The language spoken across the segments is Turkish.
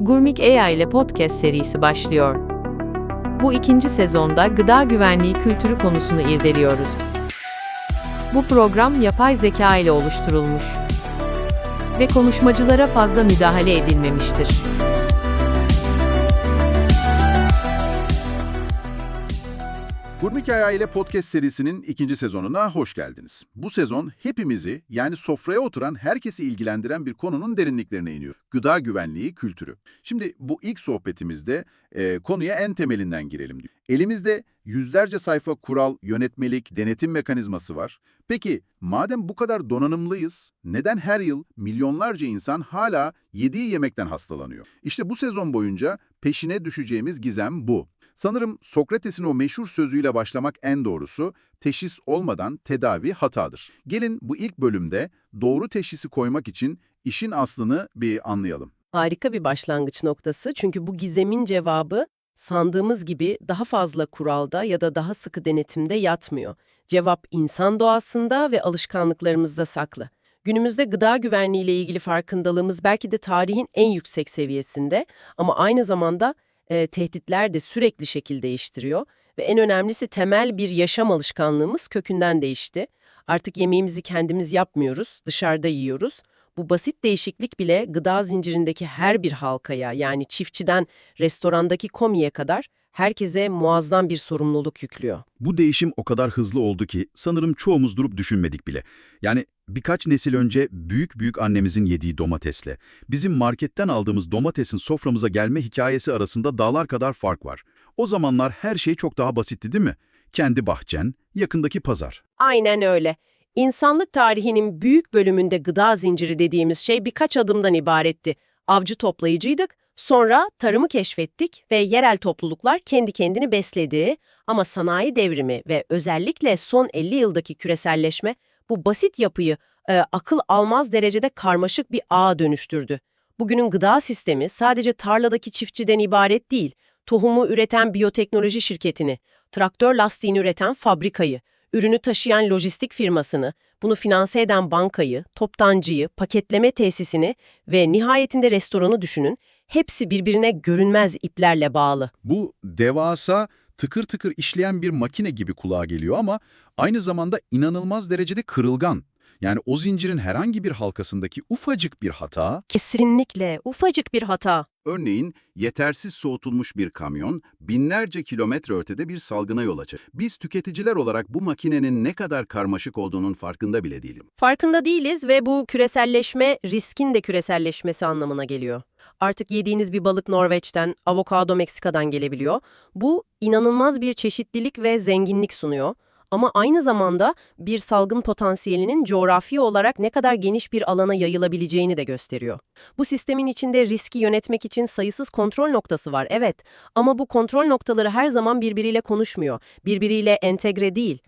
Gurmik AI ile podcast serisi başlıyor. Bu ikinci sezonda gıda güvenliği kültürü konusunu irdeliyoruz. Bu program yapay zeka ile oluşturulmuş ve konuşmacılara fazla müdahale edilmemiştir. Gurmik Ayağı ile podcast serisinin ikinci sezonuna hoş geldiniz. Bu sezon hepimizi yani sofraya oturan herkesi ilgilendiren bir konunun derinliklerine iniyor. Gıda güvenliği kültürü. Şimdi bu ilk sohbetimizde e, konuya en temelinden girelim. diyor. Elimizde yüzlerce sayfa kural, yönetmelik, denetim mekanizması var. Peki madem bu kadar donanımlıyız, neden her yıl milyonlarca insan hala yediği yemekten hastalanıyor? İşte bu sezon boyunca peşine düşeceğimiz gizem bu. Sanırım Sokrates'in o meşhur sözüyle başlamak en doğrusu, teşhis olmadan tedavi hatadır. Gelin bu ilk bölümde doğru teşhisi koymak için işin aslını bir anlayalım. Harika bir başlangıç noktası çünkü bu gizemin cevabı sandığımız gibi daha fazla kuralda ya da daha sıkı denetimde yatmıyor. Cevap insan doğasında ve alışkanlıklarımızda saklı. Günümüzde gıda güvenliği ile ilgili farkındalığımız belki de tarihin en yüksek seviyesinde ama aynı zamanda e, tehditler de sürekli şekil değiştiriyor ve en önemlisi temel bir yaşam alışkanlığımız kökünden değişti. Artık yemeğimizi kendimiz yapmıyoruz, dışarıda yiyoruz. Bu basit değişiklik bile gıda zincirindeki her bir halkaya yani çiftçiden restorandaki komiye kadar herkese muazzam bir sorumluluk yüklüyor. Bu değişim o kadar hızlı oldu ki sanırım çoğumuz durup düşünmedik bile. Yani birkaç nesil önce büyük büyük annemizin yediği domatesle bizim marketten aldığımız domatesin soframıza gelme hikayesi arasında dağlar kadar fark var. O zamanlar her şey çok daha basitti değil mi? Kendi bahçen, yakındaki pazar. Aynen öyle. İnsanlık tarihinin büyük bölümünde gıda zinciri dediğimiz şey birkaç adımdan ibaretti. Avcı toplayıcıydık, sonra tarımı keşfettik ve yerel topluluklar kendi kendini besledi. Ama sanayi devrimi ve özellikle son 50 yıldaki küreselleşme bu basit yapıyı e, akıl almaz derecede karmaşık bir ağa dönüştürdü. Bugünün gıda sistemi sadece tarladaki çiftçiden ibaret değil, tohumu üreten biyoteknoloji şirketini, traktör lastiğini üreten fabrikayı, ürünü taşıyan lojistik firmasını, bunu finanse eden bankayı, toptancıyı, paketleme tesisini ve nihayetinde restoranı düşünün, hepsi birbirine görünmez iplerle bağlı. Bu devasa, tıkır tıkır işleyen bir makine gibi kulağa geliyor ama aynı zamanda inanılmaz derecede kırılgan. Yani o zincirin herhangi bir halkasındaki ufacık bir hata Kesinlikle ufacık bir hata. Örneğin yetersiz soğutulmuş bir kamyon binlerce kilometre ötede bir salgına yol açar. Biz tüketiciler olarak bu makinenin ne kadar karmaşık olduğunun farkında bile değilim. Farkında değiliz ve bu küreselleşme riskin de küreselleşmesi anlamına geliyor. Artık yediğiniz bir balık Norveç'ten, avokado Meksika'dan gelebiliyor. Bu inanılmaz bir çeşitlilik ve zenginlik sunuyor. Ama aynı zamanda bir salgın potansiyelinin coğrafi olarak ne kadar geniş bir alana yayılabileceğini de gösteriyor. Bu sistemin içinde riski yönetmek için sayısız kontrol noktası var, evet. Ama bu kontrol noktaları her zaman birbiriyle konuşmuyor, birbiriyle entegre değil.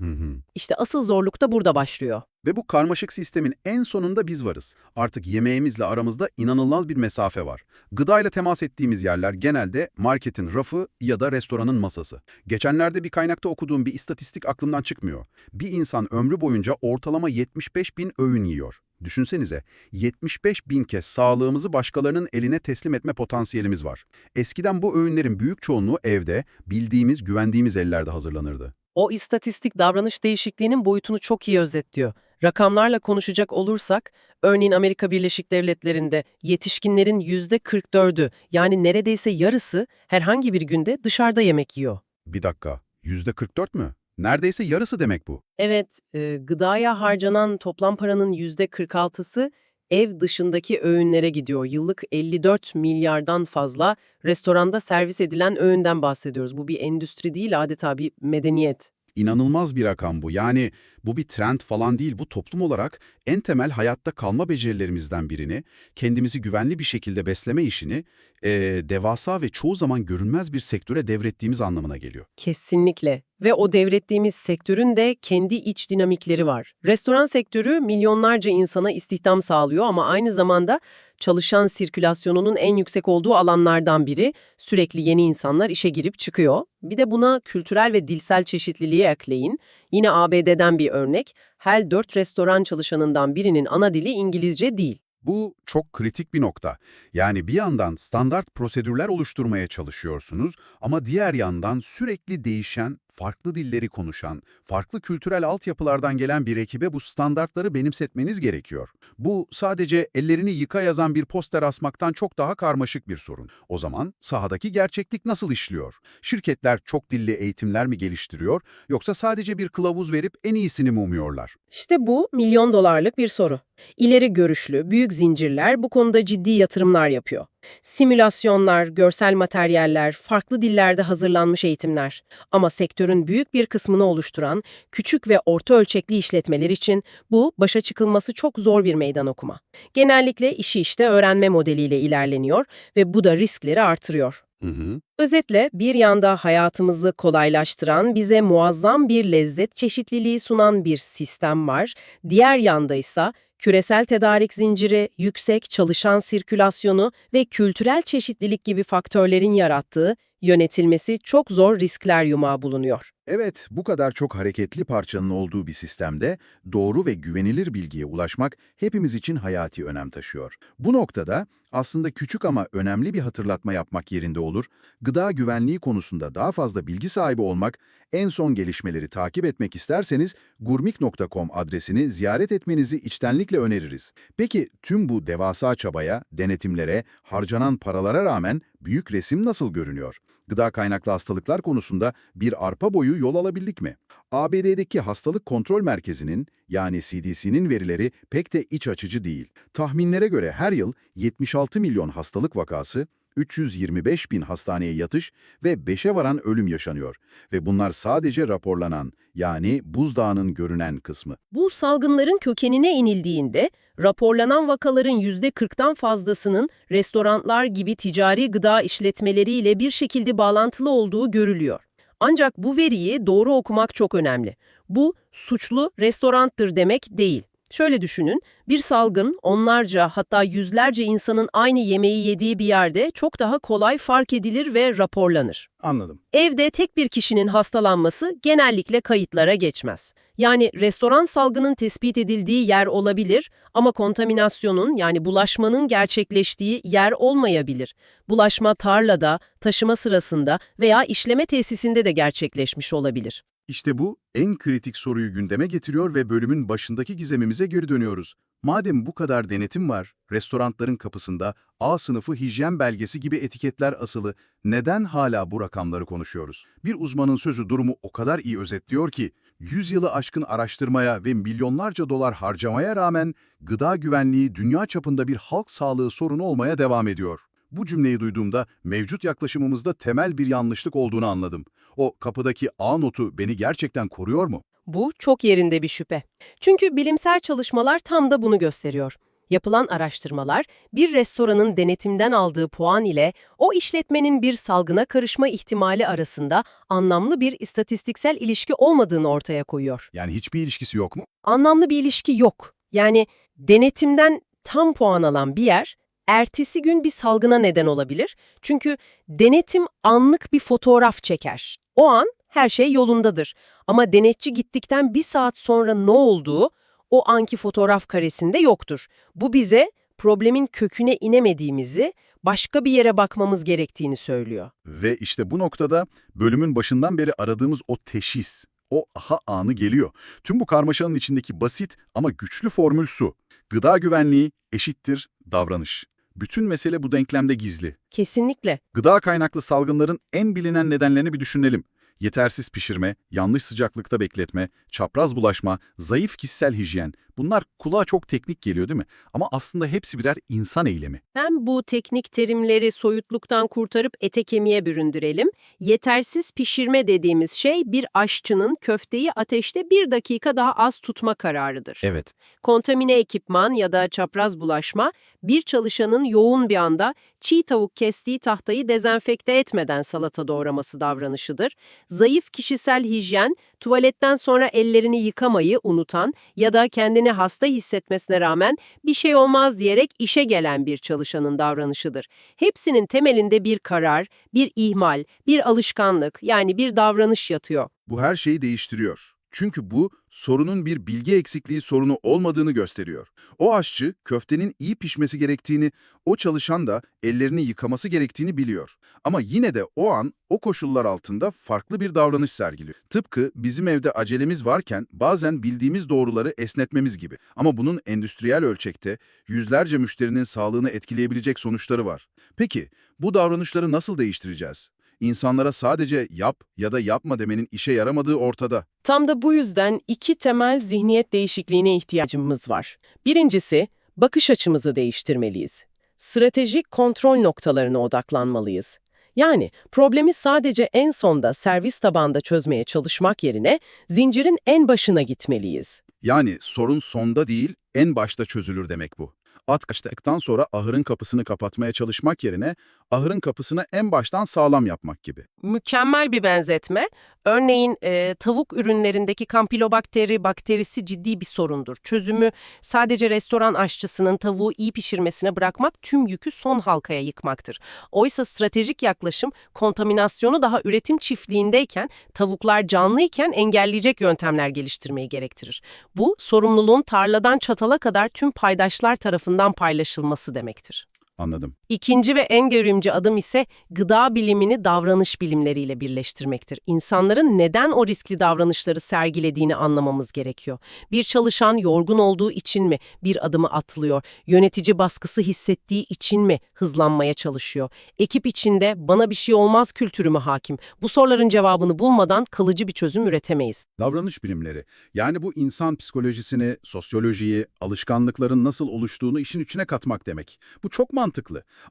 İşte asıl zorluk da burada başlıyor. Ve bu karmaşık sistemin en sonunda biz varız. Artık yemeğimizle aramızda inanılmaz bir mesafe var. Gıdayla temas ettiğimiz yerler genelde marketin rafı ya da restoranın masası. Geçenlerde bir kaynakta okuduğum bir istatistik aklımdan çıkmıyor. Bir insan ömrü boyunca ortalama 75 bin öğün yiyor. Düşünsenize, 75 bin kez sağlığımızı başkalarının eline teslim etme potansiyelimiz var. Eskiden bu öğünlerin büyük çoğunluğu evde, bildiğimiz, güvendiğimiz ellerde hazırlanırdı. O istatistik davranış değişikliğinin boyutunu çok iyi özetliyor. Rakamlarla konuşacak olursak, örneğin Amerika Birleşik Devletleri'nde yetişkinlerin %44'ü yani neredeyse yarısı herhangi bir günde dışarıda yemek yiyor. Bir dakika, %44 mü? Neredeyse yarısı demek bu. Evet, e, gıdaya harcanan toplam paranın %46'sı ev dışındaki öğünlere gidiyor. Yıllık 54 milyardan fazla restoranda servis edilen öğünden bahsediyoruz. Bu bir endüstri değil, adeta bir medeniyet. İnanılmaz bir rakam bu. Yani bu bir trend falan değil, bu toplum olarak en temel hayatta kalma becerilerimizden birini, kendimizi güvenli bir şekilde besleme işini, eee, devasa ve çoğu zaman görünmez bir sektöre devrettiğimiz anlamına geliyor. Kesinlikle. Ve o devrettiğimiz sektörün de kendi iç dinamikleri var. Restoran sektörü milyonlarca insana istihdam sağlıyor ama aynı zamanda çalışan sirkülasyonunun en yüksek olduğu alanlardan biri. Sürekli yeni insanlar işe girip çıkıyor. Bir de buna kültürel ve dilsel çeşitliliği ekleyin. Yine ABD'den bir örnek. Her dört restoran çalışanından birinin ana dili İngilizce değil. Bu çok kritik bir nokta. Yani bir yandan standart prosedürler oluşturmaya çalışıyorsunuz ama diğer yandan sürekli değişen, farklı dilleri konuşan, farklı kültürel altyapılardan gelen bir ekibe bu standartları benimsetmeniz gerekiyor. Bu sadece ellerini yıka yazan bir poster asmaktan çok daha karmaşık bir sorun. O zaman sahadaki gerçeklik nasıl işliyor? Şirketler çok dilli eğitimler mi geliştiriyor yoksa sadece bir kılavuz verip en iyisini mi umuyorlar? İşte bu milyon dolarlık bir soru. İleri görüşlü, büyük zincirler bu konuda ciddi yatırımlar yapıyor. Simülasyonlar, görsel materyaller, farklı dillerde hazırlanmış eğitimler. Ama sektörün büyük bir kısmını oluşturan küçük ve orta ölçekli işletmeler için bu başa çıkılması çok zor bir meydan okuma. Genellikle işi işte öğrenme modeliyle ilerleniyor ve bu da riskleri artırıyor. Hı hı. Özetle bir yanda hayatımızı kolaylaştıran, bize muazzam bir lezzet çeşitliliği sunan bir sistem var. Diğer yanda ise küresel tedarik zinciri, yüksek çalışan sirkülasyonu ve kültürel çeşitlilik gibi faktörlerin yarattığı yönetilmesi çok zor riskler yumağı bulunuyor. Evet, bu kadar çok hareketli parçanın olduğu bir sistemde doğru ve güvenilir bilgiye ulaşmak hepimiz için hayati önem taşıyor. Bu noktada aslında küçük ama önemli bir hatırlatma yapmak yerinde olur. Gıda güvenliği konusunda daha fazla bilgi sahibi olmak, en son gelişmeleri takip etmek isterseniz gurmik.com adresini ziyaret etmenizi içtenlikle öneririz. Peki tüm bu devasa çabaya, denetimlere, harcanan paralara rağmen büyük resim nasıl görünüyor? Gıda kaynaklı hastalıklar konusunda bir arpa boyu yol alabildik mi? ABD'deki Hastalık Kontrol Merkezi'nin yani CDC'nin verileri pek de iç açıcı değil. Tahminlere göre her yıl 76 milyon hastalık vakası, 325 bin hastaneye yatış ve 5'e varan ölüm yaşanıyor. Ve bunlar sadece raporlanan, yani buzdağının görünen kısmı. Bu salgınların kökenine inildiğinde raporlanan vakaların %40'tan fazlasının restoranlar gibi ticari gıda işletmeleriyle bir şekilde bağlantılı olduğu görülüyor. Ancak bu veriyi doğru okumak çok önemli. Bu suçlu restoranttır demek değil. Şöyle düşünün, bir salgın onlarca hatta yüzlerce insanın aynı yemeği yediği bir yerde çok daha kolay fark edilir ve raporlanır. Anladım. Evde tek bir kişinin hastalanması genellikle kayıtlara geçmez. Yani restoran salgının tespit edildiği yer olabilir ama kontaminasyonun yani bulaşmanın gerçekleştiği yer olmayabilir. Bulaşma tarlada, taşıma sırasında veya işleme tesisinde de gerçekleşmiş olabilir. İşte bu en kritik soruyu gündeme getiriyor ve bölümün başındaki gizemimize geri dönüyoruz. Madem bu kadar denetim var, restoranların kapısında A sınıfı hijyen belgesi gibi etiketler asılı, neden hala bu rakamları konuşuyoruz? Bir uzmanın sözü durumu o kadar iyi özetliyor ki, 100 yılı aşkın araştırmaya ve milyonlarca dolar harcamaya rağmen gıda güvenliği dünya çapında bir halk sağlığı sorunu olmaya devam ediyor. Bu cümleyi duyduğumda mevcut yaklaşımımızda temel bir yanlışlık olduğunu anladım. O kapıdaki A notu beni gerçekten koruyor mu? Bu çok yerinde bir şüphe. Çünkü bilimsel çalışmalar tam da bunu gösteriyor. Yapılan araştırmalar, bir restoranın denetimden aldığı puan ile o işletmenin bir salgına karışma ihtimali arasında anlamlı bir istatistiksel ilişki olmadığını ortaya koyuyor. Yani hiçbir ilişkisi yok mu? Anlamlı bir ilişki yok. Yani denetimden tam puan alan bir yer, ertesi gün bir salgına neden olabilir. Çünkü denetim anlık bir fotoğraf çeker. O an her şey yolundadır. Ama denetçi gittikten bir saat sonra ne olduğu o anki fotoğraf karesinde yoktur. Bu bize problemin köküne inemediğimizi, başka bir yere bakmamız gerektiğini söylüyor. Ve işte bu noktada bölümün başından beri aradığımız o teşhis, o aha anı geliyor. Tüm bu karmaşanın içindeki basit ama güçlü formül su. Gıda güvenliği eşittir davranış. Bütün mesele bu denklemde gizli. Kesinlikle. Gıda kaynaklı salgınların en bilinen nedenlerini bir düşünelim. Yetersiz pişirme, yanlış sıcaklıkta bekletme, çapraz bulaşma, zayıf kişisel hijyen. Bunlar kulağa çok teknik geliyor değil mi? Ama aslında hepsi birer insan eylemi. Hem bu teknik terimleri soyutluktan kurtarıp ete kemiğe büründürelim. Yetersiz pişirme dediğimiz şey bir aşçının köfteyi ateşte bir dakika daha az tutma kararıdır. Evet. Kontamine ekipman ya da çapraz bulaşma, bir çalışanın yoğun bir anda çiğ tavuk kestiği tahtayı dezenfekte etmeden salata doğraması davranışıdır. Zayıf kişisel hijyen, tuvaletten sonra ellerini yıkamayı unutan ya da kendini hasta hissetmesine rağmen bir şey olmaz diyerek işe gelen bir çalışanın davranışıdır. Hepsinin temelinde bir karar, bir ihmal, bir alışkanlık yani bir davranış yatıyor. Bu her şeyi değiştiriyor. Çünkü bu sorunun bir bilgi eksikliği sorunu olmadığını gösteriyor. O aşçı köftenin iyi pişmesi gerektiğini, o çalışan da ellerini yıkaması gerektiğini biliyor. Ama yine de o an o koşullar altında farklı bir davranış sergiliyor. Tıpkı bizim evde acelemiz varken bazen bildiğimiz doğruları esnetmemiz gibi. Ama bunun endüstriyel ölçekte yüzlerce müşterinin sağlığını etkileyebilecek sonuçları var. Peki bu davranışları nasıl değiştireceğiz? İnsanlara sadece yap ya da yapma demenin işe yaramadığı ortada. Tam da bu yüzden iki temel zihniyet değişikliğine ihtiyacımız var. Birincisi, bakış açımızı değiştirmeliyiz. Stratejik kontrol noktalarına odaklanmalıyız. Yani problemi sadece en sonda servis tabanda çözmeye çalışmak yerine zincirin en başına gitmeliyiz. Yani sorun sonda değil, en başta çözülür demek bu. At kaçtıktan sonra ahırın kapısını kapatmaya çalışmak yerine ahırın kapısını en baştan sağlam yapmak gibi. Mükemmel bir benzetme. Örneğin e, tavuk ürünlerindeki kampilobakteri bakterisi ciddi bir sorundur. Çözümü sadece restoran aşçısının tavuğu iyi pişirmesine bırakmak tüm yükü son halkaya yıkmaktır. Oysa stratejik yaklaşım kontaminasyonu daha üretim çiftliğindeyken, tavuklar canlıyken engelleyecek yöntemler geliştirmeyi gerektirir. Bu sorumluluğun tarladan çatala kadar tüm paydaşlar tarafından paylaşılması demektir. Anladım. İkinci ve en görümcü adım ise gıda bilimini davranış bilimleriyle birleştirmektir. İnsanların neden o riskli davranışları sergilediğini anlamamız gerekiyor. Bir çalışan yorgun olduğu için mi bir adımı atlıyor? Yönetici baskısı hissettiği için mi hızlanmaya çalışıyor? Ekip içinde bana bir şey olmaz kültürü mü hakim? Bu soruların cevabını bulmadan kalıcı bir çözüm üretemeyiz. Davranış bilimleri, yani bu insan psikolojisini, sosyolojiyi, alışkanlıkların nasıl oluştuğunu işin içine katmak demek. Bu çok mantıklı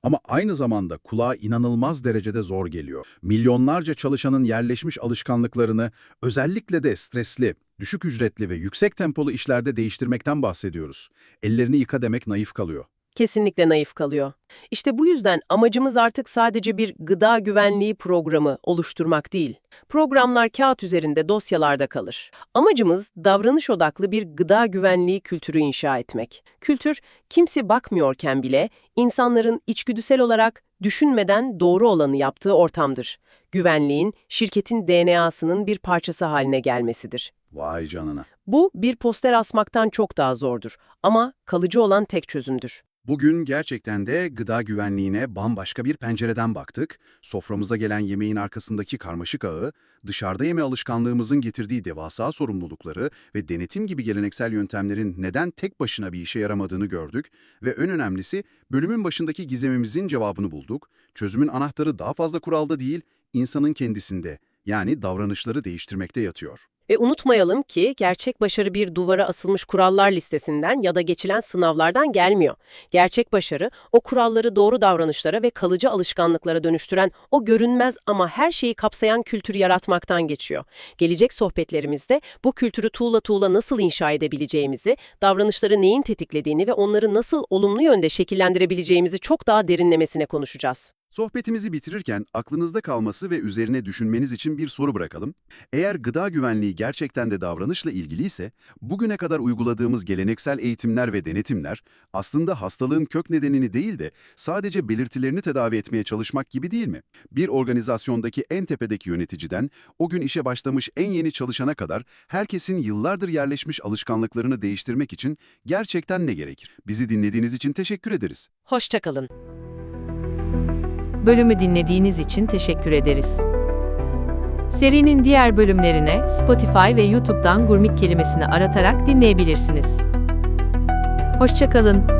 ama aynı zamanda kulağa inanılmaz derecede zor geliyor. Milyonlarca çalışanın yerleşmiş alışkanlıklarını özellikle de stresli, düşük ücretli ve yüksek tempolu işlerde değiştirmekten bahsediyoruz. Ellerini yıka demek naif kalıyor. Kesinlikle naif kalıyor. İşte bu yüzden amacımız artık sadece bir gıda güvenliği programı oluşturmak değil. Programlar kağıt üzerinde dosyalarda kalır. Amacımız davranış odaklı bir gıda güvenliği kültürü inşa etmek. Kültür, kimse bakmıyorken bile insanların içgüdüsel olarak düşünmeden doğru olanı yaptığı ortamdır. Güvenliğin, şirketin DNA'sının bir parçası haline gelmesidir. Vay canına. Bu bir poster asmaktan çok daha zordur ama kalıcı olan tek çözümdür. Bugün gerçekten de gıda güvenliğine bambaşka bir pencereden baktık. Soframıza gelen yemeğin arkasındaki karmaşık ağı, dışarıda yeme alışkanlığımızın getirdiği devasa sorumlulukları ve denetim gibi geleneksel yöntemlerin neden tek başına bir işe yaramadığını gördük ve en önemlisi bölümün başındaki gizemimizin cevabını bulduk. Çözümün anahtarı daha fazla kuralda değil, insanın kendisinde yani davranışları değiştirmekte yatıyor. Ve unutmayalım ki gerçek başarı bir duvara asılmış kurallar listesinden ya da geçilen sınavlardan gelmiyor. Gerçek başarı o kuralları doğru davranışlara ve kalıcı alışkanlıklara dönüştüren o görünmez ama her şeyi kapsayan kültürü yaratmaktan geçiyor. Gelecek sohbetlerimizde bu kültürü tuğla tuğla nasıl inşa edebileceğimizi, davranışları neyin tetiklediğini ve onları nasıl olumlu yönde şekillendirebileceğimizi çok daha derinlemesine konuşacağız. Sohbetimizi bitirirken aklınızda kalması ve üzerine düşünmeniz için bir soru bırakalım. Eğer gıda güvenliği gerçekten de davranışla ilgiliyse, bugüne kadar uyguladığımız geleneksel eğitimler ve denetimler aslında hastalığın kök nedenini değil de sadece belirtilerini tedavi etmeye çalışmak gibi değil mi? Bir organizasyondaki en tepedeki yöneticiden o gün işe başlamış en yeni çalışana kadar herkesin yıllardır yerleşmiş alışkanlıklarını değiştirmek için gerçekten ne gerekir? Bizi dinlediğiniz için teşekkür ederiz. Hoşçakalın. Bölümü dinlediğiniz için teşekkür ederiz. Serinin diğer bölümlerine Spotify ve YouTube'dan gurmik kelimesini aratarak dinleyebilirsiniz. Hoşçakalın.